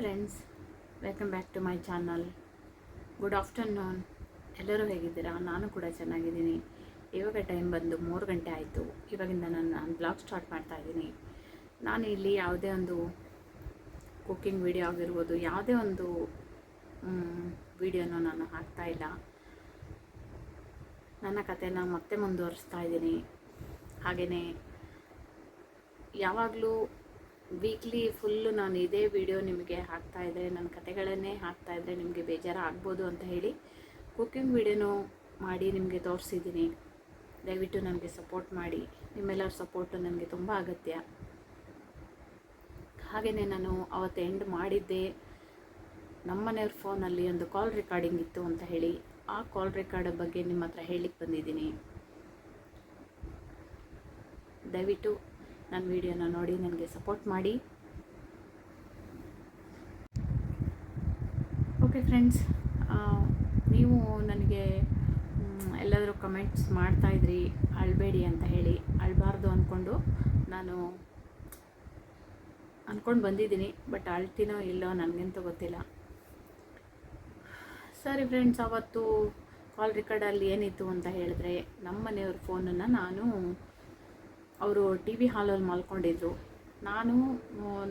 Friends welcome back to my channel good afternoon ಎಲ್ಲರೂ ಹೇಗಿದ್ದೀರಾ? ನಾನು ಕೂಡ ಚೆನ್ನಾಗಿದ್ದೀನಿ. ಇವಾಗ ಟೈಮ್ ಬಂದು ಮೂರು ಗಂಟೆ ಆಯಿತು. ಇವಾಗಿಂದ ನಾನು ನಾನು ಬ್ಲಾಗ್ ಸ್ಟಾರ್ಟ್ ಮಾಡ್ತಾ ಇದ್ದೀನಿ. ನಾನು ಇಲ್ಲಿ ಯಾವುದೇ ಒಂದು ಕುಕ್ಕಿಂಗ್ ವಿಡಿಯೋ ಆಗಿರ್ಬೋದು, ಯಾವುದೇ ಒಂದು ವಿಡಿಯೋನ ನಾನು ಹಾಕ್ತಾ ಇಲ್ಲ. ನನ್ನ ಕಥೆನ ಮತ್ತೆ ಮುಂದುವರಿಸ್ತಾ ಇದ್ದೀನಿ. ಹಾಗೆಯೇ ಯಾವಾಗಲೂ ವೀಕ್ಲಿ ಫುಲ್ಲು ನಾನು ಇದೇ ವಿಡಿಯೋ ನಿಮಗೆ ಹಾಕ್ತಾ ಇದ್ದರೆ ನನ್ನ ಕತೆಗಳನ್ನೇ ಹಾಕ್ತಾ ಇದ್ದರೆ ನಿಮಗೆ ಬೇಜಾರು ಆಗ್ಬೋದು ಅಂತ ಹೇಳಿ ಕುಕ್ಕಿಂಗ್ ವಿಡಿಯೋನೂ ಮಾಡಿ ನಿಮಗೆ ತೋರಿಸಿದ್ದೀನಿ ದಯವಿಟ್ಟು ನನಗೆ ಸಪೋರ್ಟ್ ಮಾಡಿ. ನಿಮ್ಮೆಲ್ಲರ ಸಪೋರ್ಟು ನನಗೆ ತುಂಬ ಅಗತ್ಯ. ಹಾಗೆಯೇ ನಾನು ಅವತ್ತು ಎಂಡ್ ಮಾಡಿದ್ದೆ. ನಮ್ಮನೆಯವ್ರ ಫೋನಲ್ಲಿ ಒಂದು ಕಾಲ್ ರೆಕಾರ್ಡಿಂಗ್ ಇತ್ತು ಅಂತ ಹೇಳಿ ಆ ಕಾಲ್ ರೆಕಾರ್ಡ್ ಬಗ್ಗೆ ನಿಮ್ಮ ಹತ್ರ ಹೇಳಲಿಕ್ಕೆ ಬಂದಿದ್ದೀನಿ. ದಯವಿಟ್ಟು ನನ್ನ ವಿಡಿಯೋನ ನೋಡಿ ನನಗೆ ಸಪೋರ್ಟ್ ಮಾಡಿ. ಓಕೆ ಫ್ರೆಂಡ್ಸ್ ನೀವು ನನಗೆ ಎಲ್ಲಾದರೂ ಕಮೆಂಟ್ಸ್ ಮಾಡ್ತಾಯಿದ್ರಿ ಅಳಬೇಡಿ ಅಂತ ಹೇಳಿ, ಅಳಬಾರ್ದು ಅಂದ್ಕೊಂಡು ನಾನು ಅಂದ್ಕೊಂಡು ಬಂದಿದ್ದೀನಿ ಬಟ್ ಅಳ್ತೀನೋ ಇಲ್ಲೋ ನನಗಂತೂ ಗೊತ್ತಿಲ್ಲ. ಸರಿ ಫ್ರೆಂಡ್ಸ್ ಅವತ್ತು ಕಾಲ್ ರೆಕಾರ್ಡಲ್ಲಿ ಏನಿತ್ತು ಅಂತ ಹೇಳಿದ್ರೆ ನಮ್ಮ ಮನೆಯವ್ರ ಫೋನನ್ನು ನಾನು ಅವರು ಟಿ ವಿ ಹಾಲಲ್ಲಿ ಮಲ್ಕೊಂಡಿದ್ರು. ನಾನು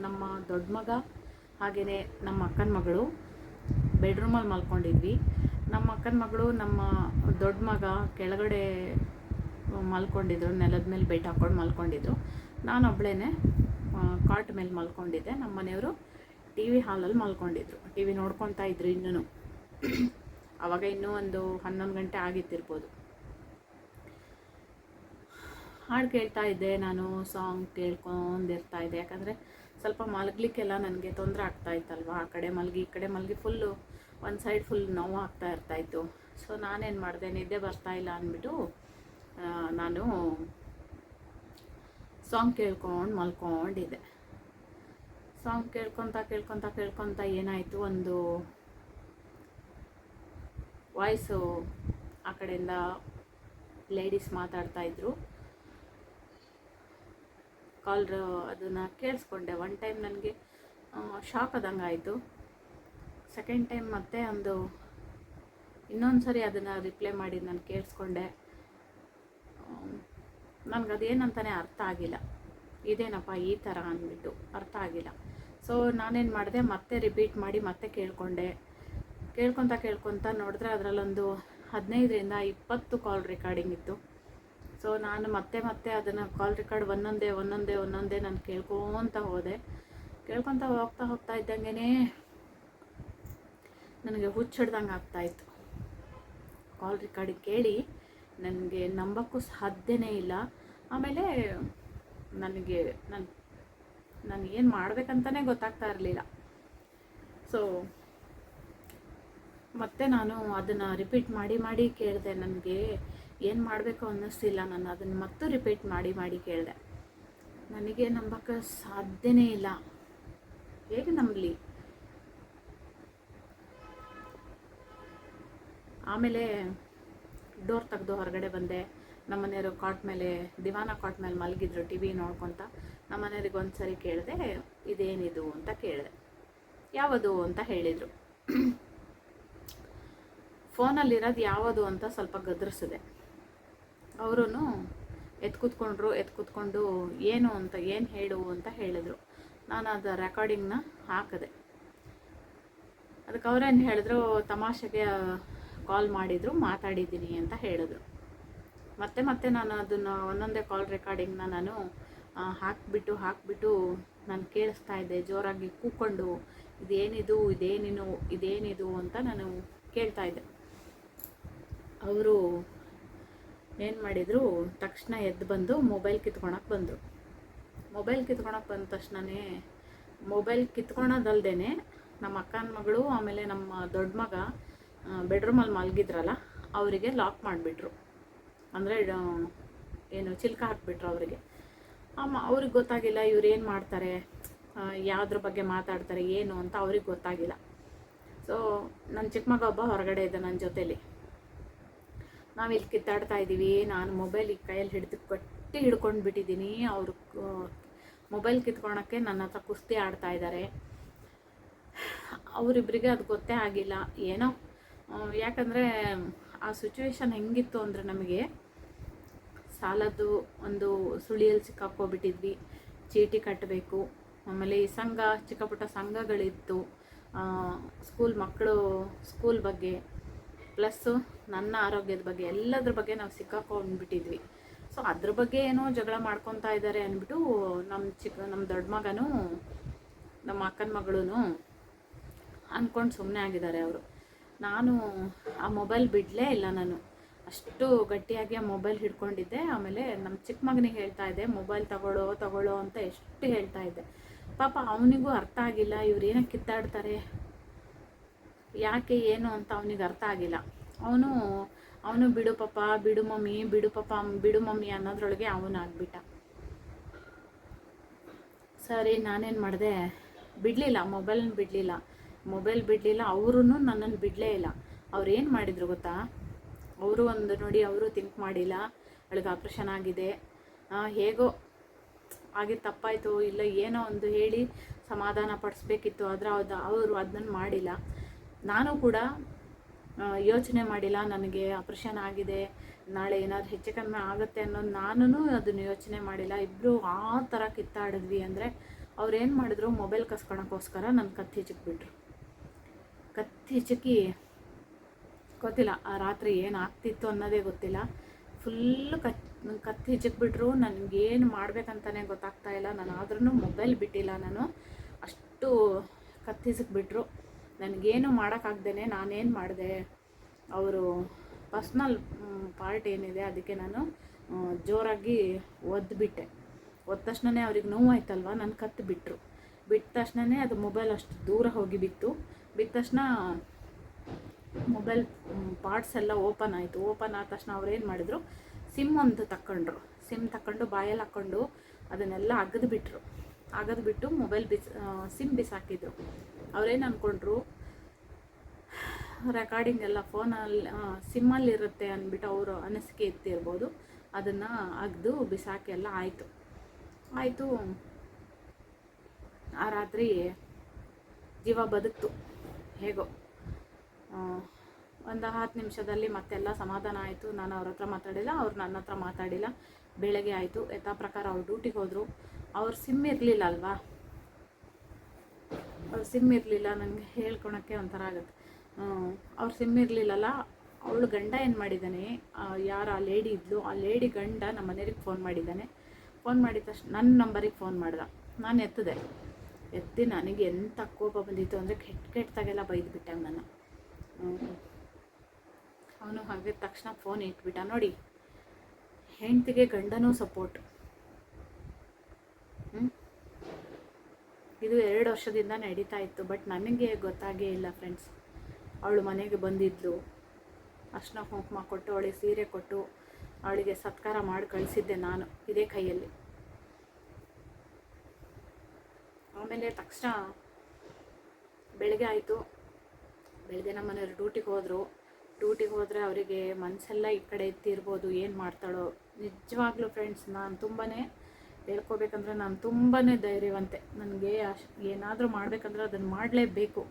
ನಮ್ಮ ದೊಡ್ಡ ಮಗ ಹಾಗೆಯೇ ನಮ್ಮ ಅಕ್ಕನ ಮಗಳು ಬೆಡ್ರೂಮಲ್ಲಿ ಮಲ್ಕೊಂಡಿದ್ವಿ. ನಮ್ಮ ಅಕ್ಕನ ಮಗಳು ನಮ್ಮ ದೊಡ್ಡ ಮಗ ಕೆಳಗಡೆ ಮಲ್ಕೊಂಡಿದ್ರು. ನೆಲದ ಮೇಲೆ ಬೆಡ್ ಹಾಕ್ಕೊಂಡು ಮಲ್ಕೊಂಡಿದ್ರು. ನಾನು ಒಬ್ಳೇ ಕಾಟ್ ಮೇಲೆ ಮಲ್ಕೊಂಡಿದ್ದೆ. ನಮ್ಮ ಮನೆಯವರು ಟಿ ವಿ ಹಾಲಲ್ಲಿ ಮಲ್ಕೊಂಡಿದ್ರು. ಟಿ ವಿ ನೋಡ್ಕೊತಾ ಇದ್ರು ಇನ್ನೂ ಆವಾಗ ಇನ್ನೂ ಒಂದು ಹನ್ನೊಂದು ಗಂಟೆ ಆಗಿತ್ತಿರ್ಬೋದು ಹಾಡು ಕೇಳ್ತಾ ಇದ್ದೆ, ನಾನು ಸಾಂಗ್ ಕೇಳ್ಕೊಂಡಿರ್ತಾ ಇದ್ದೆ. ಯಾಕಂದರೆ ಸ್ವಲ್ಪ ಮಲಗಲಿಕ್ಕೆಲ್ಲ ನನಗೆ ತೊಂದರೆ ಆಗ್ತಾ ಇತ್ತಲ್ವ? ಆ ಕಡೆ ಮಲಗಿ, ಈ ಕಡೆ ಮಲಗಿ ಫುಲ್ಲು ಒಂದು ಸೈಡ್ ಫುಲ್ ನೋವು ಆಗ್ತಾ ಇರ್ತಾಯಿತ್ತು ಸೊ ನಾನೇನು ಮಾಡಿದೆ, ನಿದ್ದೆ ಬರ್ತಾ ಇಲ್ಲ ಅಂದ್ಬಿಟ್ಟು ನಾನು ಸಾಂಗ್ ಕೇಳ್ಕೊಂಡು ಮಲ್ಕೊಂಡಿದ್ದೆ. ಸಾಂಗ್ ಕೇಳ್ಕೊತ ಕೇಳ್ಕೊತ ಕೇಳ್ಕೊತ ಏನಾಯಿತು, ಒಂದು ವಾಯ್ಸು ಆ ಕಡೆಯಿಂದ ಲೇಡೀಸ್ ಮಾತಾಡ್ತಾ ಇದ್ರು. ಕಾಲ್ ಅದನ್ನು ಕೇಳಿಸ್ಕೊಂಡೆ. ಒನ್ ಟೈಮ್ ನನಗೆ ಶಾಕ್ ಆದಂಗೆ ಆಯಿತು. ಸೆಕೆಂಡ್ ಟೈಮ್ ಮತ್ತೆ ಒಂದು ಇನ್ನೊಂದು ಸರಿ ಅದನ್ನು ರಿಪ್ಲೈ ಮಾಡಿ ನಾನು ಕೇಳಿಸ್ಕೊಂಡೆ. ನನಗೆ ಅದೇನಂತಾನೆ ಅರ್ಥ ಆಗಿಲ್ಲ. ಇದೇನಪ್ಪ ಈ ಥರ ಅಂದ್ಬಿಟ್ಟು ಅರ್ಥ ಆಗಿಲ್ಲ. ಸೊ ನಾನೇನು ಮಾಡಿದೆ, ಮತ್ತೆ ರಿಪೀಟ್ ಮಾಡಿ ಮತ್ತೆ ಕೇಳಿಕೊಂಡೆ. ಕೇಳ್ಕೊತ ಕೇಳ್ಕೊತ ನೋಡಿದ್ರೆ ಅದರಲ್ಲೊಂದು ಹದಿನೈದರಿಂದ ಇಪ್ಪತ್ತು ಕಾಲ್ ರೆಕಾರ್ಡಿಂಗ್ ಇತ್ತು. ಸೊ ನಾನು ಮತ್ತೆ ಮತ್ತೆ ಅದನ್ನು ಕಾಲ್ ರೆಕಾರ್ಡ್ ಒಂದೊಂದೇ ಒಂದೊಂದೇ ಒಂದೊಂದೇ ನಾನು ಕೇಳ್ಕೊತ ಹೋದೆ. ಕೇಳ್ಕೊತ ಹೋಗ್ತಾ ಹೋಗ್ತಾ ಇದ್ದಂಗೆ ನನಗೆ ಹುಚ್ಚಿಡ್ದಂಗೆ ಆಗ್ತಾಯಿತ್ತು ಕಾಲ್ ರೆಕಾರ್ಡ್ ಕೇಳಿ ನನಗೆ ನಂಬಕ್ಕೂ ಸಾಧ್ಯನೇ ಇಲ್ಲ. ಆಮೇಲೆ ನನಗೆ ನಾನು ನಾನು ಏನು ಮಾಡಬೇಕಂತಲೇ ಗೊತ್ತಾಗ್ತಾ ಇರಲಿಲ್ಲ. ಸೊ ಮತ್ತೆ ನಾನು ಅದನ್ನು ರಿಪೀಟ್ ಮಾಡಿ ಮಾಡಿ ಕೇಳಿದೆ ನನಗೆ ಏನು ಮಾಡಬೇಕು ಅನ್ನಿಸ್ತಿಲ್ಲ ನಾನು. ಅದನ್ನು ಮತ್ತೆ ರಿಪೀಟ್ ಮಾಡಿ ಮಾಡಿ ಕೇಳಿದೆ. ನನಗೆ ನಂಬಕ್ಕೆ ಸಾಧ್ಯನೇ ಇಲ್ಲ. ಹೇಗೆ ನಂಬಲಿ? ಆಮೇಲೆ ಡೋರ್ ತೆಗೆದು ಹೊರಗಡೆ ಬಂದೆ. ನಮ್ಮ ಮನೆಯವರು ಕಾಟ್ ಮೇಲೆ, ದಿವಾನ ಕಾಟ್ ಮೇಲೆ ಮಲಗಿದ್ರು ಟಿ ವಿ ನೋಡ್ಕೊತ. ನಮ್ಮ ಮನೆಯವ್ರಿಗೆ ಒಂದು ಕೇಳಿದೆ, ಇದೇನಿದು? ಅಂತ ಕೇಳಿದೆ. ಯಾವುದು ಅಂತ ಹೇಳಿದರು. ಫೋನಲ್ಲಿರೋದು ಯಾವುದು ಅಂತ ಸ್ವಲ್ಪ ಗದರಿಸಿದೆ. ಅವರು ಎತ್ತು ಕೂತ್ಕೊಂಡ್ರು ಎತ್ತು ಕೂತ್ಕೊಂಡು ಏನು ಅಂತ, ಏನು ಹೇಳು ಅಂತ ಹೇಳಿದರು. ನಾನು ಅದು ರೆಕಾರ್ಡಿಂಗ್ನ ಹಾಕಿದೆ. ಅದಕ್ಕೆ ಅವ್ರೇನು ಹೇಳಿದ್ರು, ತಮಾಷೆಗೆ ಕಾಲ್ ಮಾಡಿದರು, ಮಾತಾಡಿದ್ದೀನಿ ಅಂತ ಹೇಳಿದ್ರು. ಮತ್ತೆ ಮತ್ತೆ ನಾನು ಅದನ್ನು ಒಂದೊಂದೇ ಕಾಲ್ ರೆಕಾರ್ಡಿಂಗ್ನ ನಾನು ಹಾಕಿಬಿಟ್ಟು ಹಾಕ್ಬಿಟ್ಟು ಹಾಕ್ಬಿಟ್ಟು ನಾನು ಕೇಳಿಸ್ತಾ ಇದ್ದೆ, ಜೋರಾಗಿ ಕೂಕೊಂಡು, ಇದೇನಿದು, ಇದೇನಿನು, ಇದೇನಿದು ಅಂತ ನಾನು ಕೇಳ್ತಾ ಇದ್ದೆ. ಅವರು ಏನು ಮಾಡಿದರು? ತಕ್ಷಣ ಎದ್ದು ಬಂದು ಮೊಬೈಲ್ ಕಿತ್ಕೊಳಕ್ಕೆ ಬಂದರು. ಮೊಬೈಲ್ ಕಿತ್ಕೊಳಕ್ಕೆ ಬಂದ ತಕ್ಷಣವೇ ಮೊಬೈಲ್ ಕಿತ್ಕೊಳೋದಲ್ದೇ ನಮ್ಮ ಅಕ್ಕನ ಮಗಳು, ಆಮೇಲೆ ನಮ್ಮ ದೊಡ್ಡ ಮಗ ಬೆಡ್ರೂಮಲ್ಲಿ ಮಲಗಿದ್ರಲ್ಲ, ಅವರಿಗೆ ಲಾಕ್ ಮಾಡಿಬಿಟ್ರು. ಅಂದರೆ ಏನು ಚಿಲ್ಕ ಹಾಕ್ಬಿಟ್ರು ಅವರಿಗೆ. ಅಮ್ಮ, ಅವ್ರಿಗೆ ಗೊತ್ತಾಗಿಲ್ಲ ಇವ್ರು ಏನು ಮಾಡ್ತಾರೆ ಯಾವುದ್ರ ಬಗ್ಗೆ ಮಾತಾಡ್ತಾರೆ, ಏನು ಅಂತ ಅವ್ರಿಗೆ ಗೊತ್ತಾಗಿಲ್ಲ. ಸೊ ನನ್ನ ಚಿಕ್ಕ ಮಗ ಒಬ್ಬ ಹೊರಗಡೆ ಇದ್ದ ನನ್ನ ಜೊತೇಲಿ. ನಾವಿಲ್ಲಿ ಕಿತ್ತಾಡ್ತಾ ಇದ್ದೀವಿ ನಾನು ಮೊಬೈಲ್ ಈ ಕೈಯಲ್ಲಿ ಹಿಡಿದು ಕಟ್ಟಿ ಹಿಡ್ಕೊಂಡು ಬಿಟ್ಟಿದ್ದೀನಿ. ಅವರು ಮೊಬೈಲ್ ಕಿತ್ಕೊಳಕ್ಕೆ ನನ್ನ ಹತ್ರ ಕುಸ್ತಿ ಆಡ್ತಾ ಇದ್ದಾರೆ ಅವರಿಬ್ಬರಿಗೆ ಅದು ಗೊತ್ತೇ ಆಗಿಲ್ಲ. ಏನೋ ಯಾಕಂದರೆ ಆ ಸಿಚುವೇಶನ್ ಹೆಂಗಿತ್ತು ಅಂದರೆ ನಮಗೆ ಸಾಲದ್ದು ಒಂದು ಸುಳಿಯಲ್ಲಿ ಸಿಕ್ಕಾಕ್ಕೋಬಿಟ್ಟಿದ್ವಿ. ಚೀಟಿ ಕಟ್ಟಬೇಕು ಆಮೇಲೆ ಈ ಸಂಘ, ಚಿಕ್ಕಪುಟ್ಟ ಸಂಘಗಳಿತ್ತು. ಸ್ಕೂಲ್ ಮಕ್ಕಳು ಸ್ಕೂಲ್ ಬಗ್ಗೆ ಪ್ಲಸ್ಸು ನನ್ನ ಆರೋಗ್ಯದ ಬಗ್ಗೆ, ಎಲ್ಲದ್ರ ಬಗ್ಗೆ ನಾವು ಸಿಕ್ಕಾಕೊಂಡ್ಬಿಟ್ಟಿದ್ವಿ. ಸೊ ಅದ್ರ ಬಗ್ಗೆ ಏನೋ ಜಗಳ ಮಾಡ್ಕೊತಾ ಇದ್ದಾರೆ ಅಂದ್ಬಿಟ್ಟು ನಮ್ಮ ಚಿಕ್ಕ ನಮ್ಮ ದೊಡ್ಡ ಮಗನೂ, ನಮ್ಮ ಅಕ್ಕನ ಮಗಳೂ ಅಂದ್ಕೊಂಡು ಸುಮ್ಮನೆ ಆಗಿದ್ದಾರೆ ಅವರು. ನಾನು ಆ ಮೊಬೈಲ್ ಬಿಡಲೇ ಇಲ್ಲ ನಾನು. ಅಷ್ಟು ಗಟ್ಟಿಯಾಗಿ ಆ ಮೊಬೈಲ್ ಹಿಡ್ಕೊಂಡಿದ್ದೆ. ಆಮೇಲೆ ನಮ್ಮ ಚಿಕ್ಕ ಮಗನಿಗೆ ಹೇಳ್ತಾ ಇದ್ದೆ, ಮೊಬೈಲ್ ತಗೊಳ್ಳೋ ತಗೊಳ್ಳೋ ಅಂತ ಎಷ್ಟು ಹೇಳ್ತಾ ಇದ್ದೆ. ಪಾಪ ಅವನಿಗೂ ಅರ್ಥ ಆಗಿಲ್ಲ, ಇವ್ರು ಏನಕ್ಕೆ ಕಿತ್ತಾಡ್ತಾರೆ? ಯಾಕೆ ಏನು ಅಂತ ಅವನಿಗೆ ಅರ್ಥ ಆಗಿಲ್ಲ. ಅವನು ಅವನು ಬಿಡು ಪಪ್ಪ ಬಿಡು ಮಮ್ಮಿ, ಬಿಡು ಪಾಪ, ಬಿಡು ಮಮ್ಮಿ ಅನ್ನೋದ್ರೊಳಗೆ ಅವನಾಗ್ಬಿಟ್ಟ. ಸರಿ, ನಾನೇನು ಮಾಡಿದೆ? ಬಿಡಲಿಲ್ಲ ಮೊಬೈಲ್ನ ಬಿಡಲಿಲ್ಲ. ಮೊಬೈಲ್ ಬಿಡಲಿಲ್ಲ ಅವರೂ ನನ್ನನ್ನು ಬಿಡಲೇ ಇಲ್ಲ. ಅವ್ರು ಏನು ಮಾಡಿದ್ರು ಗೊತ್ತಾ? ಅವರು ಒಂದು ನೋಡಿ, ಅವರು ಥಿಂಕ್ ಮಾಡಿಲ್ಲ. ಅವಳಿಗೆ ಆಪ್ರೇಷನ್ ಆಗಿದೆ. ಹೇಗೋ ಆಗಿ ತಪ್ಪಾಯಿತು, ಇಲ್ಲ ಏನೋ ಒಂದು ಹೇಳಿ ಸಮಾಧಾನ ಪಡಿಸ್ಬೇಕಿತ್ತು, ಆದರೆ ಅದು ಅವರು ಅದನ್ನು ಮಾಡಿಲ್ಲ. ನಾನು ಕೂಡ ಯೋಚನೆ ಮಾಡಿಲ್ಲ, ನನಗೆ ಆಪ್ರೇಷನ್ ಆಗಿದೆ, ನಾಳೆ ಏನಾದ್ರು ಹೆಚ್ಚು ಕಮ್ಮಿ ಆಗುತ್ತೆ ಅನ್ನೋದು ನಾನು ಅದನ್ನು ಯೋಚನೆ ಮಾಡಿಲ್ಲ. ಇಬ್ಬರು ಆ ಥರ ಕಿತ್ತಾಡಿದ್ವಿ ಅಂದರೆ ಏನು ಮಾಡಿದ್ರು, ಮೊಬೈಲ್ ಕಸ್ಕೊಳಕ್ಕೋಸ್ಕರ ನನ್ನ ಕತ್ತಿ ಹಿಚಕ್ಬಿಟ್ರು. ಕತ್ತಿ ಹಿಚಕಿ ಗೊತ್ತಿಲ್ಲ, ಆ ರಾತ್ರಿ ಏನು ಆಗ್ತಿತ್ತು ಅನ್ನೋದೇ ಗೊತ್ತಿಲ್ಲ. ಫುಲ್ಲು ಕತ್, ಕತ್ತಿ ಹಿಚಕ್ಬಿಟ್ರು. ನನಗೇನು ಮಾಡ್ಬೇಕಂತಲೇ ಗೊತ್ತಾಗ್ತಾ ಇಲ್ಲ. ನಾನು ಆದ್ರೂ ಮೊಬೈಲ್ ಬಿಟ್ಟಿಲ್ಲ ನಾನು. ಅಷ್ಟು ಕತ್ತಿಸಿಕ್ಬಿಟ್ರು ನನಗೇನು ಮಾಡೋಕ್ಕಾಗ್ದೇ ನಾನೇನು ಮಾಡಿದೆ? ಅವರು ಪರ್ಸ್ನಲ್ ಪಾರ್ಟ್ ಏನಿದೆ ಅದಕ್ಕೆ ನಾನು ಜೋರಾಗಿ ಒದ್ದುಬಿಟ್ಟೆ ಒದ್ದ ತಕ್ಷಣನೇ ಅವ್ರಿಗೆ ನೋವಾಯ್ತಲ್ವ? ನನ್ನ ಕತ್ತು ಬಿಟ್ಟರು ಬಿಟ್ಟ ತಕ್ಷಣನೇ ಅದು ಮೊಬೈಲ್ ಅಷ್ಟು ದೂರ ಹೋಗಿ ಬಿತ್ತು. ಬಿದ್ದ ತಕ್ಷಣ ಮೊಬೈಲ್ ಪಾರ್ಟ್ಸ್ ಎಲ್ಲ ಓಪನ್ ಆಯಿತು. ಓಪನ್ ಆದ ತಕ್ಷಣ ಅವ್ರು ಏನು ಮಾಡಿದ್ರು? ಸಿಮ್ ಒಂದು ತಕ್ಕೊಂಡ್ರು ಸಿಮ್ ತಕ್ಕೊಂಡು ಬಾಯಲ್ಲಿ ಹಾಕ್ಕೊಂಡು ಅದನ್ನೆಲ್ಲ ಅಗದು ಬಿಟ್ಟರು ಅಗದು ಬಿಟ್ಟು ಮೊಬೈಲ್ ಬಿಸ್ ಸಿಮ್ ಬಿಸಾಕಿದ್ರು. ಅವ್ರೇನು ಅಂದ್ಕೊಂಡ್ರು ರೆಕಾರ್ಡಿಂಗ್ ಎಲ್ಲ ಫೋನಲ್ಲಿ ಸಿಮ್ಮಲ್ಲಿ ಇರುತ್ತೆ ಅಂದ್ಬಿಟ್ಟು ಅವರು ಅನಿಸಿಕೆ ಇತ್ತಿರ್ಬೋದು ಅದನ್ನು ಅಗ್ದು ಬಿಸಾಕಿ ಎಲ್ಲ ಆಯಿತು. ಆಯಿತು. ಆ ರಾತ್ರಿ ಜೀವ ಬದುಕ್ತು. ಹೇಗೋ. ಒಂದು ಹತ್ತು ನಿಮಿಷದಲ್ಲಿ ಮತ್ತೆಲ್ಲ ಸಮಾಧಾನ ಆಯಿತು. ನಾನು ಅವ್ರ ಹತ್ರ ಮಾತಾಡಿಲ್ಲ, ಅವ್ರು ನನ್ನ ಹತ್ರ ಮಾತಾಡಿಲ್ಲ. ಬೆಳಗ್ಗೆ ಆಯಿತು. ಯಥಾ ಪ್ರಕಾರ ಅವ್ರು ಡ್ಯೂಟಿಗೆ ಹೋದರು. ಅವ್ರ ಸಿಮ್ ಇರಲಿಲ್ಲ ಅಲ್ವಾ? ಅವ್ರ ಸಿಮ್ ಇರಲಿಲ್ಲ, ನನಗೆ ಹೇಳ್ಕೊಳಕ್ಕೆ ಒಂಥರ ಆಗುತ್ತೆ. ಅವ್ರ ಸಿಮ್ ಇರಲಿಲ್ಲಲ್ಲ, ಅವಳು ಗಂಡ ಏನು ಮಾಡಿದ್ದಾನೆ ಯಾರು ಆ ಲೇಡಿ ಇದ್ಲು, ಆ ಲೇಡಿ ಗಂಡ ನಮ್ಮ ಮನೆಯವ್ರಿಗೆ ಫೋನ್ ಮಾಡಿದ್ದಾನೆ. ಫೋನ್ ಮಾಡಿದ ತಕ್ಷಣ ನನ್ನ ನಂಬರಿಗೆ ಫೋನ್ ಮಾಡ್ದ. ನಾನು ಎತ್ತಿದೆ. ಎತ್ತಿ ನನಗೆ ಎಂಥ ಕೋಪ ಬಂದಿತ್ತು ಅಂದರೆ ಕೆಟ್ಟ ಕೆಟ್ಟದಾಗೆಲ್ಲ ಬೈದ್ಬಿಟ್ಟೆ ನಾನು ಅವನು ಹಾಗೆ ತಕ್ಷಣ ಫೋನ್ ಇಟ್ಬಿಟ್ಟ. ನೋಡಿ, ಹೆಂಡ್ತಿಗೆ ಗಂಡನೂ ಸಪೋರ್ಟ್ ಇದು ಎರಡು ವರ್ಷದಿಂದ ನಡೀತಾ ಇತ್ತು ಬಟ್ ನನಗೆ ಗೊತ್ತಾಗೇ ಇಲ್ಲ ಫ್ರೆಂಡ್ಸ್ ಅವಳು ಮನೆಗೆ ಬಂದಿದ್ಲು. ಅರ್ಶನ ಕುಂಕುಮ ಕೊಟ್ಟು, ಅವಳಿಗೆ ಸೀರೆ ಕೊಟ್ಟು, ಅವಳಿಗೆ ಸತ್ಕಾರ ಮಾಡಿ ಕಳಿಸಿದ್ದೆ ನಾನು ಇದೇ ಕೈಯಲ್ಲಿ. ಆಮೇಲೆ ತಕ್ಷಣ ಬೆಳಗ್ಗೆ ಆಯಿತು. ಬೆಳಗ್ಗೆ ನಮ್ಮ ಮನೆಯವ್ರು ಡ್ಯೂಟಿಗೆ ಹೋದರು. ಡ್ಯೂಟಿಗೆ ಹೋದರೆ ಅವರಿಗೆ ಮನಸ್ಸೆಲ್ಲ ಈ ಕಡೆ ಎತ್ತಿರ್ಬೋದು, ಏನು ಮಾಡ್ತಾಳೋ. ನಿಜವಾಗ್ಲೂ ಫ್ರೆಂಡ್ಸ್ ನಾನು ತುಂಬಾ ಹೇಳ್ಕೊಬೇಕಂದ್ರೆ ನಾನು ತುಂಬಾ ಧೈರ್ಯವಂತೆ. ನನಗೆ ಅಶ್ ಏನಾದರೂ ಮಾಡಬೇಕಂದ್ರೆ ಅದನ್ನು ಮಾಡಲೇಬೇಕು.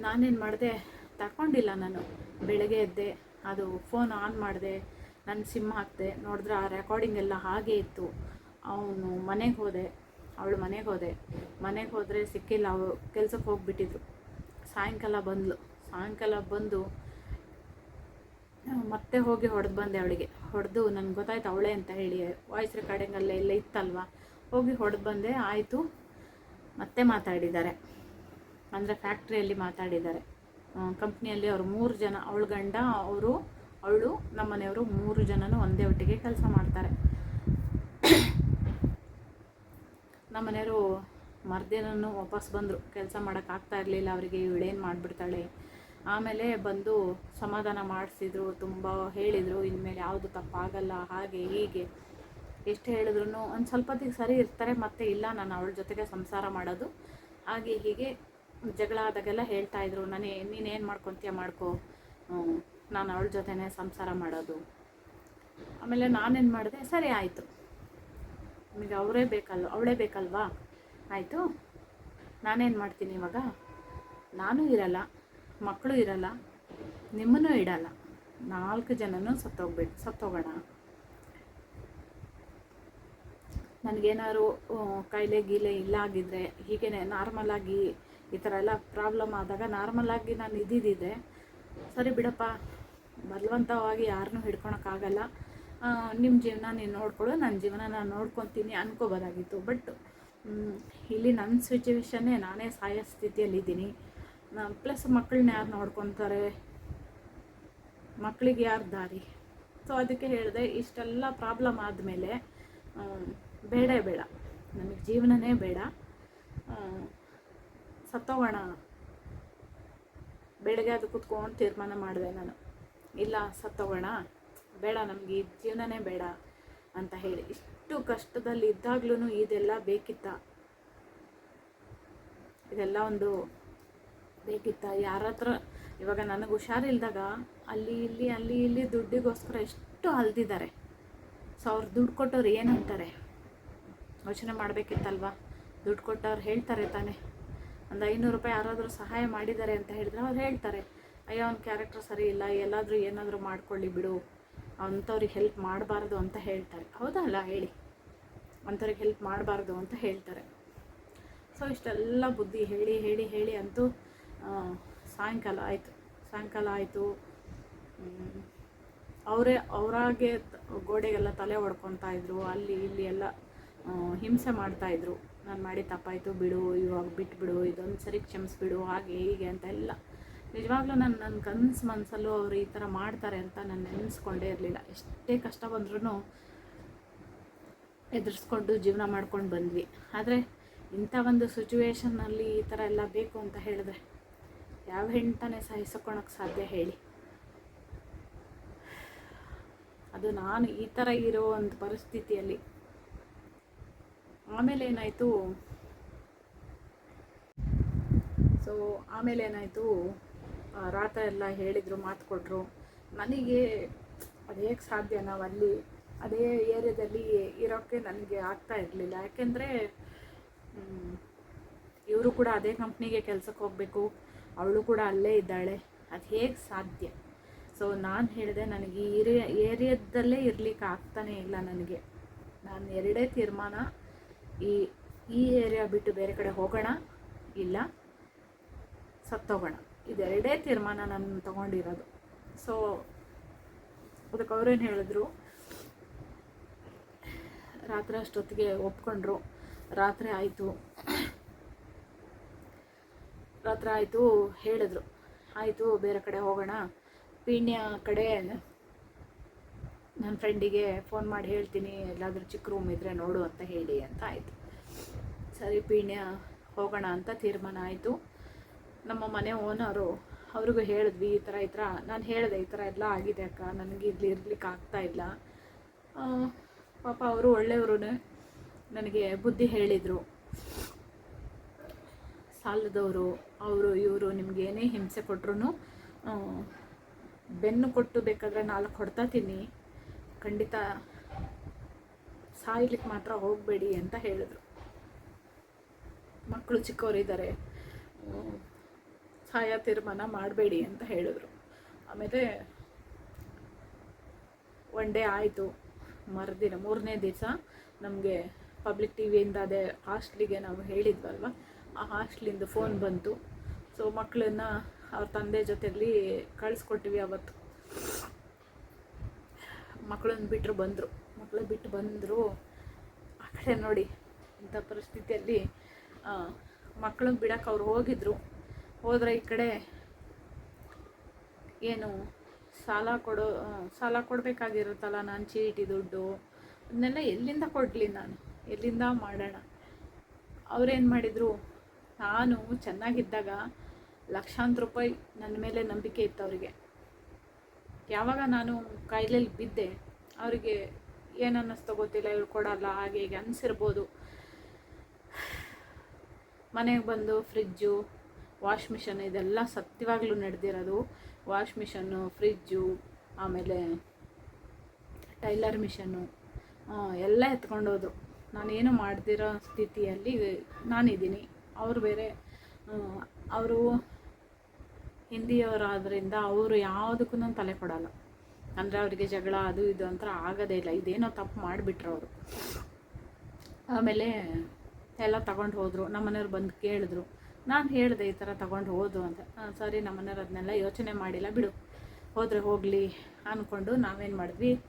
ನಾನೇನು ಮಾಡಿದೆ? ತಗೊಂಡಿಲ್ಲ ನಾನು. ಬೆಳಗ್ಗೆ ಎದ್ದೆ, ಅದು ಫೋನ್ ಆನ್ ಮಾಡಿದೆ ನನ್ನ ಸಿಮ್ ಹಾಕಿದೆ, ನೋಡಿದ್ರೆ ಆ ರೆಕಾರ್ಡಿಂಗ್ ಎಲ್ಲ ಹಾಗೆ ಇತ್ತು. ಅವನು ಮನೆಗೆ ಹೋದೆ, ಅವಳು ಮನೆಗೆ ಹೋದೆ. ಮನೆಗೆ ಹೋದರೆ ಸಿಕ್ಕಿಲ್ಲ ಅವಳು ಕೆಲಸಕ್ಕೆ ಹೋಗ್ಬಿಟ್ಟಿದ್ರು. ಸಾಯಂಕಾಲ ಬಂದಳು ಸಾಯಂಕಾಲ ಬಂದು ಮತ್ತೆ ಹೋಗಿ ಹೊಡೆದು ಬಂದೆ ಅವಳಿಗೆ. ಹೊಡೆದು ನನಗೆ ಗೊತ್ತಾಯ್ತು ಅವಳೇ ಅಂತ ಹೇಳಿ ವಾಯ್ಸ್ ರೆಕಾರ್ಡಿಂಗ್ ಅಲ್ಲೇ ಎಲ್ಲ ಇತ್ತಲ್ವ? ಹೋಗಿ ಹೊಡೆದು ಬಂದೆ, ಆಯಿತು. ಮತ್ತೆ ಮಾತಾಡಿದ್ದಾರೆ. ಅಂದರೆ ಫ್ಯಾಕ್ಟ್ರಿಯಲ್ಲಿ ಮಾತಾಡಿದ್ದಾರೆ. ಕಂಪ್ನಿಯಲ್ಲಿ ಅವರು ಮೂರು ಜನ, ಅವಳ ಗಂಡ, ಅವರು, ಅವಳು ನಮ್ಮ ಮನೆಯವರು ಮೂರು ಜನನೂ ಒಂದೇ ಒಟ್ಟಿಗೆ ಕೆಲಸ ಮಾಡ್ತಾರೆ. ನಮ್ಮ ಮನೆಯವರು ಮರ್ದಿನೂ ವಾಪಸ್ ಬಂದರು. ಕೆಲಸ ಮಾಡೋಕ್ಕಾಗ್ತಾ ಇರಲಿಲ್ಲ, ಅವರಿಗೆ ಇವಳೇನು ಮಾಡಿಬಿಡ್ತಾಳೆ? ಆಮೇಲೆ ಬಂದು ಸಮಾಧಾನ ಮಾಡಿಸಿದ್ರು, ತುಂಬ ಹೇಳಿದರು, ಇನ್ಮೇಲೆ ಯಾವುದು ತಪ್ಪಾಗಲ್ಲ, ಹಾಗೆ, ಹೀಗೆ, ಎಷ್ಟು ಹೇಳಿದ್ರು ಒಂದು ಸ್ವಲ್ಪ ಹೊತ್ತಿಗೆ ಸರಿ ಇರ್ತಾರೆ, ಮತ್ತೆ ಇಲ್ಲ, ನಾನು ಅವಳ ಜೊತೆಗೆ ಸಂಸಾರ ಮಾಡೋದು, ಹಾಗೆ, ಹೀಗೆ ಜಗಳ ಆದಾಗೆಲ್ಲ ಹೇಳ್ತಾ ಇದ್ರು, ನಾನೇ ನೀನೇನು ಮಾಡ್ಕೊತೀಯ, ಮಾಡ್ಕೋ ನಾನು ಅವಳ ಜೊತೆನೇ ಸಂಸಾರ ಮಾಡೋದು. ಆಮೇಲೆ ನಾನೇನು ಮಾಡಿದೆ, ಸರಿ ಆಯಿತು. ನಿಮಗೆ ಅವರೇ ಬೇಕಲ್ವ ಅವಳೇ ಬೇಕಲ್ವಾ? ಆಯಿತು. ನಾನೇನು ಮಾಡ್ತೀನಿ ಇವಾಗ? ನಾನು ಇರಲ್ಲ. ಮಕ್ಕಳು ಇರಲ್ಲ, ನಿಮ್ಮನ್ನು ಇಡಲ್ಲ. ನಾಲ್ಕು ಜನನೂ ಸತ್ತೋಗ್ಬೇಕು ಸತ್ತೋಗೋಣ. ನನಗೇನಾದ್ರು ಕಾಯಿಲೆ ಗೀಲೆ ಇಲ್ಲ ಆಗಿದ್ದರೆ ಹೀಗೇನೆ ನಾರ್ಮಲ್ ಆಗಿ ಈ ಥರ ಎಲ್ಲ ಪ್ರಾಬ್ಲಮ್ ಆದಾಗ ನಾರ್ಮಲ್ ಆಗಿ ನಾನು ಇದ್ದಿದ್ದಿದ್ದೆ ಸರಿ ಬಿಡಪ್ಪ, ಬಲವಂತವಾಗಿ ಯಾರನ್ನೂ ಹಿಡ್ಕೊಳಕ್ಕಾಗಲ್ಲ. ನಿಮ್ಮ ಜೀವನ ನೀನು ನೋಡ್ಕೊಳ್ಳು ನನ್ನ ಜೀವನ ನಾನು ನೋಡ್ಕೊತೀನಿ ಅನ್ಕೋಬೋದಾಗಿತ್ತು. ಬಟ್ ಇಲ್ಲಿ ನನ್ನ ಸಿಚುವೇಶನ್ನೇ ನಾನೇ ಸಾಯೋ ಸ್ಥಿತಿಯಲ್ಲಿದ್ದೀನಿ. ಪ್ಲಸ್ ಮಕ್ಕಳನ್ನ ಯಾರು ನೋಡ್ಕೊತಾರೆ? ಮಕ್ಕಳಿಗೆ ಯಾರು ದಾರಿ? ಸೊ ಅದಕ್ಕೆ ಹೇಳಿದೆ, ಇಷ್ಟೆಲ್ಲ ಪ್ರಾಬ್ಲಮ್ ಆದಮೇಲೆ ಬೇಡ ಬೇಡ. ನಮಗೆ ಜೀವನನೇ ಬೇಡ. ಸತ್ತೋಗೋಣ. ಬೆಳಗ್ಗೆ ಅದು ಕುತ್ಕೊಂಡು ತೀರ್ಮಾನ ಮಾಡಿದೆ ನಾನು. ಇಲ್ಲ, ಸತ್ತೋಗೋಣ. ಬೇಡ, ನಮಗೆ ಈ ಜೀವನನೇ ಬೇಡ ಅಂತ ಹೇಳಿ. ಇಷ್ಟು ಕಷ್ಟದಲ್ಲಿ ಇದ್ದಾಗ್ಲೂ ಇದೆಲ್ಲ ಬೇಕಿತ್ತ? ಇದೆಲ್ಲ ಒಂದು ಬೇಕಿತ್ತ ಯಾರ ಹತ್ರ ಇವಾಗ ನನಗೆ ಹುಷಾರಿಲ್ದಾಗ ಅಲ್ಲಿ ಇಲ್ಲಿ ಅಲ್ಲಿ ಇಲ್ಲಿ ದುಡ್ಡಿಗೋಸ್ಕರ ಎಷ್ಟು ಅಲ್ದಿದ್ದಾರೆ. ಸೊ ಅವ್ರು ದುಡ್ಡು ಕೊಟ್ಟವ್ರು ಏನಂತಾರೆ ಯೋಚನೆ ಮಾಡಬೇಕಿತ್ತಲ್ವ? ದುಡ್ಡು ಕೊಟ್ಟವ್ರು ಹೇಳ್ತಾರೆ ತಾನೇ. ಒಂದು ಐನೂರು ರೂಪಾಯಿ ಯಾರಾದರೂ ಸಹಾಯ ಮಾಡಿದ್ದಾರೆ ಅಂತ ಹೇಳಿದ್ರೆ ಅವ್ರು ಹೇಳ್ತಾರೆ. ಅಯ್ಯೋ, ಅವ್ನ ಕ್ಯಾರೆಕ್ಟರ್ ಸರಿ ಇಲ್ಲ, ಎಲ್ಲಾದರೂ ಏನಾದರೂ ಮಾಡ್ಕೊಳ್ಳಿ ಬಿಡು. ಅಂಥವ್ರಿಗೆ ಹೆಲ್ಪ್ ಮಾಡಬಾರ್ದು ಅಂತ ಹೇಳ್ತಾರೆ. ಹೌದಲ್ಲ, ಹೇಳಿ? ಅಂಥವ್ರಿಗೆ ಹೆಲ್ಪ್ ಮಾಡಬಾರ್ದು ಅಂತ ಹೇಳ್ತಾರೆ. ಸೊ ಇಷ್ಟೆಲ್ಲ ಬುದ್ಧಿ ಹೇಳಿ ಹೇಳಿ ಹೇಳಿ ಅಂತೂ ಸಾಯಂಕಾಲ ಆಯಿತು. ಸಾಯಂಕಾಲ ಆಯಿತು. ಅವರೇ, ಅವರಾಗೆ ಗೋಡೆಗೆಲ್ಲ ತಲೆ ಹೊಡ್ಕೊತಾ ಇದ್ರು. ಅಲ್ಲಿ, ಇಲ್ಲಿ ಎಲ್ಲ ಹಿಂಸೆ ಮಾಡ್ತಾಯಿದ್ರು ನಾನು ಮಾಡಿ ತಪ್ಪಾಯಿತು, ಬಿಡು, ಇವಾಗ ಬಿಟ್ಬಿಡು, ಇದೊಂದು ಸರಿ ಕ್ಷಮಿಸ್ಬಿಡು, ಹಾಗೆ, ಹೀಗೆ ಅಂತ ಎಲ್ಲ. ನಿಜವಾಗ್ಲೂ ನನ್ನ ನನ್ನ ಕನ್ಸು ಮನಸ್ಸಲ್ಲೂ ಅವರು ಈ ಥರ ಮಾಡ್ತಾರೆ ಅಂತ ನಾನು ನೆನೆಸ್ಕೊಂಡೇ ಇರಲಿಲ್ಲ. ಎಷ್ಟೇ ಕಷ್ಟ ಬಂದ್ರೂ ಎದುರಿಸ್ಕೊಂಡು ಜೀವನ ಮಾಡ್ಕೊಂಡು ಬಂದ್ವಿ. ಆದರೆ ಇಂಥ ಒಂದು ಸಿಚುವೇಶನ್ನಲ್ಲಿ ಈ ಥರ ಎಲ್ಲ ಬೇಕು ಅಂತ ಹೇಳಿದ್ರೆ ಯಾವ ಹೆಂಟನೇ ಸಹಿಸ್ಕೊಳಕ್ಕೆ ಸಾಧ್ಯ ಹೇಳಿ. ಅದು ನಾನು ಈ ಥರ ಇರೋ ಒಂದು ಪರಿಸ್ಥಿತಿಯಲ್ಲಿ. ಆಮೇಲೆ ಏನಾಯಿತು? ಸೊ ಆಮೇಲೆ ಏನಾಯಿತು? ರಾತ ಎಲ್ಲ ಹೇಳಿದರು, ಮಾತು ಕೊಟ್ಟರು ನನಗೆ ಅದು ಹೇಗೆ ಸಾಧ್ಯ ನಾವು ಅಲ್ಲಿ, ಅದೇ ಏರಿಯಾದಲ್ಲಿ ಇರೋಕ್ಕೆ ನನಗೆ ಆಗ್ತಾ ಇರಲಿಲ್ಲ. ಯಾಕೆಂದರೆ ಇವರು ಕೂಡ ಅದೇ ಕಂಪ್ನಿಗೆ ಕೆಲಸಕ್ಕೆ ಹೋಗಬೇಕು. ಅವಳು ಕೂಡ ಅಲ್ಲೇ ಇದ್ದಾಳೆ. ಅದು ಹೇಗೆ ಸಾಧ್ಯ? ಸೊ ನಾನು ಹೇಳಿದೆ ನನಗೆ ಈ ಏರಿಯಾ, ಏರಿಯಾದಲ್ಲೇ ಇರಲಿಕ್ಕೆ ಆಗ್ತಾನೇ ಇಲ್ಲ ನನಗೆ. ನಾನು ಎರಡೇ ತೀರ್ಮಾನ, ಈ ಈ ಏರಿಯಾ ಬಿಟ್ಟು ಬೇರೆ ಕಡೆ ಹೋಗೋಣ, ಇಲ್ಲ ಸತ್ತೋಗೋಣ. ಇದೆರಡೇ ತೀರ್ಮಾನ ನಾನು ತಗೊಂಡಿರೋದು. ಸೊ ಅದಕ್ಕೆ ಅವ್ರೇನು ಹೇಳಿದ್ರು? ರಾತ್ರಿ ಅಷ್ಟೊತ್ತಿಗೆ ಒಪ್ಕೊಂಡ್ರು. ರಾತ್ರಿ ಆಯಿತು. ರಾತ್ರಿ ಆಯಿತು ಹೇಳಿದ್ರು. ಆಯಿತು, ಬೇರೆ ಕಡೆ ಹೋಗೋಣ. ಪೀಣ್ಯ ಕಡೆ ನನ್ನ ಫ್ರೆಂಡಿಗೆ ಫೋನ್ ಮಾಡಿ ಹೇಳ್ತೀನಿ, ಎಲ್ಲಾದರೂ ಚಿಕ್ಕ ರೂಮ್ ಇದ್ದರೆ ನೋಡು ಅಂತ ಹೇಳಿ ಅಂತ ಆಯಿತು. ಸರಿ ಪೀಣ್ಯ, ಹೋಗೋಣ ಅಂತ ತೀರ್ಮಾನ ಆಯಿತು. ನಮ್ಮ ಮನೆ ಓನರು ಅವ್ರಿಗೂ ಹೇಳಿದ್ವಿ, ಈ ಥರ ಈ ಥರ. ನಾನು ಹೇಳಿದೆ, ಈ ಥರ ಎಲ್ಲ ಆಗಿದೆ ಅಕ್ಕ, ನನಗೆ ಇಲ್ಲಿ ಇರ್ಲಿಕ್ಕೆ ಆಗ್ತಾ ಇಲ್ಲ. ಪಾಪ ಅವರು ಒಳ್ಳೆಯವ್ರೂ ನನಗೆ ಬುದ್ಧಿ ಹೇಳಿದರು. ಸಾಲದವರು, ಅವರು, ಇವರು ನಿಮ್ಗೆ ಏನೇ ಹಿಂಸೆ ಕೊಟ್ರು ಬೆನ್ನು ಕೊಟ್ಟು ಬೇಕಾದ್ರೆ ನಾಲ್ಕು ಹೊಡ್ತಾ ತಿನ್ನಿ. ಖಂಡಿತ ಸಾಯ್ಲಿಕ್ಕೆ ಮಾತ್ರ ಹೋಗಬೇಡಿ ಅಂತ ಹೇಳಿದ್ರು. ಮಕ್ಕಳು ಚಿಕ್ಕವರಿದ್ದಾರೆ, ಸಾಯ ತೀರ್ಮಾನ ಮಾಡಬೇಡಿ ಅಂತ ಹೇಳಿದ್ರು. ಆಮೇಲೆ ಒನ್ ಡೇ ಆಯಿತು, ಮರುದಿನ ಮೂರನೇ ದಿವಸ ನಮಗೆ ಪಬ್ಲಿಕ್ ಟಿ ವಿಯಿಂದ ಅದೇ ಹಾಸ್ಟ್ಲಿಗೆ ನಾವು ಹೇಳಿದ್ವಲ್ವ ಆ ಹಾಸ್ಟ್ಲಿಂದ ಫೋನ್ ಬಂತು. ಸೊ ಮಕ್ಕಳನ್ನ ಅವ್ರ ತಂದೆ ಜೊತೆಯಲ್ಲಿ ಕಳಿಸ್ಕೊಟ್ಟಿವಿ ಅವತ್ತು. ಮಕ್ಕಳನ್ನ ಬಿಟ್ಟರು ಬಂದರು. ಮಕ್ಕಳು ಬಿಟ್ಟು ಬಂದರು. ಆ ಕಡೆ ನೋಡಿ, ಇಂಥ ಪರಿಸ್ಥಿತಿಯಲ್ಲಿ ಮಕ್ಕಳನ್ನ ಬಿಡೋಕೆ ಅವ್ರು ಹೋಗಿದ್ರು. ಹೋದರೆ ಈ ಕಡೆ ಏನು ಸಾಲ ಕೊಡೋ ಸಾಲ ಕೊಡಬೇಕಾಗಿರುತ್ತಲ್ಲ ನಾನು ಚೀಟಿ ದುಡ್ಡು? ಅದನ್ನೆಲ್ಲ ಎಲ್ಲಿಂದ ಕೊಡಲಿ ನಾನು? ಎಲ್ಲಿಂದ ಮಾಡೋಣ? ಅವ್ರೇನು ಮಾಡಿದರು? ನಾನು ಚೆನ್ನಾಗಿದ್ದಾಗ ಲಕ್ಷಾಂತರ ರೂಪಾಯಿ ನನ್ನ ಮೇಲೆ ನಂಬಿಕೆ ಇತ್ತು ಅವರಿಗೆ ಯಾವಾಗ ನಾನು ಕಾಯಿಲೆಯಲ್ಲಿ ಬಿದ್ದೆ, ಅವರಿಗೆ ಏನು ಗೊತ್ತಿಲ್ಲ ಇವ್ರು ಕೊಡಲ್ಲ, ಹಾಗೆ ಹೀಗೆ ಅನಿಸಿರ್ಬೋದು. ಮನೆಗೆ ಬಂದು ಫ್ರಿಜ್ಜು ವಾಶ್ ಮಿಷನ್ ಇದೆಲ್ಲ ಸತ್ಯವಾಗಲೂ ನಡೆದಿರೋದು. ವಾಶ್ ಮಿಷನ್ನು, ಫ್ರಿಜ್ಜು, ಆಮೇಲೆ ಟೈಲರ್ ಮಿಷನ್ನು ಎಲ್ಲ ಎತ್ಕೊಂಡೋದು. ನಾನೇನು ಮಾಡ್ದಿರೋ ಸ್ಥಿತಿಯಲ್ಲಿ ನಾನಿದ್ದೀನಿ. ಅವರು ಬೇರೆ ಅವರು ಹಿಂದಿಯವರಾದ್ರಿಂದ ಅವರು ಯಾವುದಕ್ಕೂ ತಲೆ ಕೊಡಲ್ಲ. ಅಂದರೆ ಅವರಿಗೆ ಜಗಳ ಅದು ಇದು ಅಂತ ಆಗೋದೇ ಇಲ್ಲ. ಇದೇನೋ ತಪ್ಪು ಮಾಡಿಬಿಟ್ರು ಅವರು. ಆಮೇಲೆ ಎಲ್ಲ ತಗೊಂಡು ಹೋದರು. ನಮ್ಮನೆಯವ್ರು ಬಂದು ಕೇಳಿದ್ರು. ನಾನು ಹೇಳಿದೆ ಈ ಥರ ತಗೊಂಡು ಹೋದು ಅಂತ. "ಆ, ಸರಿ ನಮ್ಮನೆಯವ್ರು ಅದನ್ನೆಲ್ಲ ಯೋಚನೆ ಮಾಡಿಲ್ಲ. ಬಿಡು. ಹೋದರೆ ಹೋಗಲಿ ಅಂದ್ಕೊಂಡು ನಾವೇನು ಮಾಡಿದ್ವಿ?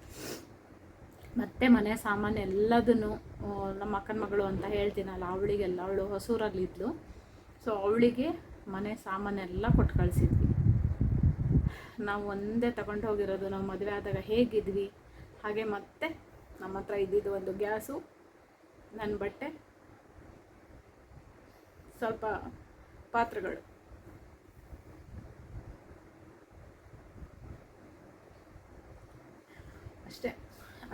ಮತ್ತೆ ಮನೆ ಸಾಮಾನು ಎಲ್ಲದನ್ನು ನಮ್ಮ ಅಕ್ಕನ ಮಗಳು ಅಂತ ಹೇಳ್ತೀನಲ್ಲ, ಅವಳಿಗೆಲ್ಲ ಅವಳು ಹೊಸೂರಲ್ಲಿದ್ಲು. ಸೊ ಅವಳಿಗೆ ಮನೆ ಸಾಮಾನೆಲ್ಲ ಕೊಟ್ಟು ಕಳಿಸಿದ್ವಿ. ನಾವು ಒಂದೇ ತಗೊಂಡು ಹೋಗಿರೋದು, ನಾವು ಮದುವೆ ಆದಾಗ ಹೇಗಿದ್ವಿ? ಹಾಗೆ ಮತ್ತೆ ನಮ್ಮ ಹತ್ರ ಇದ್ದಿದ್ದು ಒಂದು ಗ್ಯಾಸು ನನ್ನ ಬಟ್ಟೆ, ಸ್ವಲ್ಪ ಪಾತ್ರೆಗಳು. ಅಷ್ಟೇ.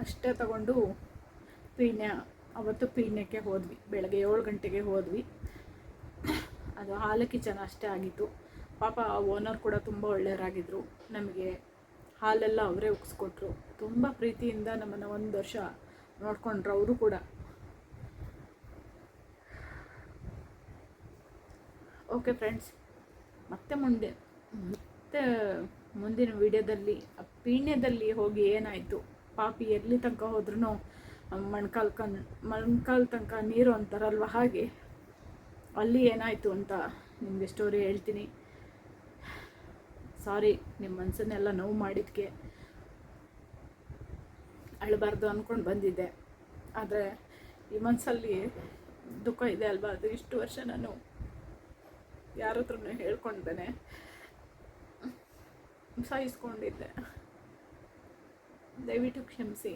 ಅಷ್ಟೇ ತಗೊಂಡು ಪೀಣ್ಯ, ಅವತ್ತು ಪೀಣ್ಯಕ್ಕೆ ಹೋದ್ವಿ. ಬೆಳಗ್ಗೆ ಏಳು ಗಂಟೆಗೆ ಹೋದ್ವಿ. ಅದು ಹಾಲು ಕಿಚನ್ ಅಷ್ಟೇ ಆಗಿತ್ತು. ಪಾಪ ಓನರ್ ಕೂಡ ತುಂಬ ಒಳ್ಳೆಯವರಾಗಿದ್ದರು ನಮಗೆ ಹಾಲೆಲ್ಲ ಅವರೇ ಉಗಿಸ್ಕೊಟ್ರು. ತುಂಬ ಪ್ರೀತಿಯಿಂದ ನಮ್ಮನ್ನು ಒಂದು ವರ್ಷ ನೋಡ್ಕೊಂಡ್ರು ಅವರು ಕೂಡ. ಓಕೆ ಫ್ರೆಂಡ್ಸ್ ಮತ್ತೆ ಮುಂದೆ, ಮತ್ತೆ ಮುಂದಿನ ವಿಡಿಯೋದಲ್ಲಿ ಆ ಪೀಣ್ಯದಲ್ಲಿ ಹೋಗಿ ಏನಾಯಿತು? ಪಾಪಿ ಎಲ್ಲಿ ತನಕ ಹೋದ್ರೂ ಮಣ್ಕಾಲ್ ಕನ್ ಮಣ್ಕಾಲ್ ತನಕ ನೀರು ಅಂತಾರಲ್ವ ಹಾಗೆ. ಅಲ್ಲಿ ಏನಾಯಿತು ಅಂತ ನಿಮಗೆ ಸ್ಟೋರಿ ಹೇಳ್ತೀನಿ. ಸಾರಿ ನಿಮ್ಮ ಮನಸ್ಸನ್ನೆಲ್ಲ ನೋವು ಮಾಡಿದ್ದಕ್ಕೆ ಅಳಬಾರ್ದು ಅಂದ್ಕೊಂಡು ಬಂದಿದ್ದೆ. ಆದರೆ ಈ ಮನಸ್ಸಲ್ಲಿ ದುಃಖ ಇದೆ ಅಲ್ವಾ? ಅದು ಇಷ್ಟು ವರ್ಷ ನಾನು ಯಾರ ಹತ್ರನೂ ಹೇಳ್ಕೊಂಡೇನೆ ಸಹಿಸ್ಕೊಂಡಿದ್ದೆ ದಯವಿಟ್ಟು ಕ್ಷಮಿಸಿ.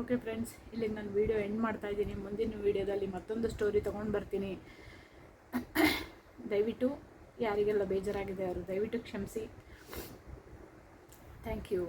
ಓಕೆ ಫ್ರೆಂಡ್ಸ್ ಇಲ್ಲಿ ನಾನು ವೀಡಿಯೋ ಎಂಡ್ ಮಾಡ್ತಾ ಇದ್ದೀನಿ. ಮುಂದಿನ ವೀಡಿಯೋದಲ್ಲಿ ಮತ್ತೊಂದು ಸ್ಟೋರಿ ತೊಗೊಂಡು ಬರ್ತೀನಿ. ದಯವಿಟ್ಟು ಯಾರಿಗೆಲ್ಲ ಬೇಜಾರಾಗಿದೆ ಅವರು ದಯವಿಟ್ಟು ಕ್ಷಮಿಸಿ. Thank you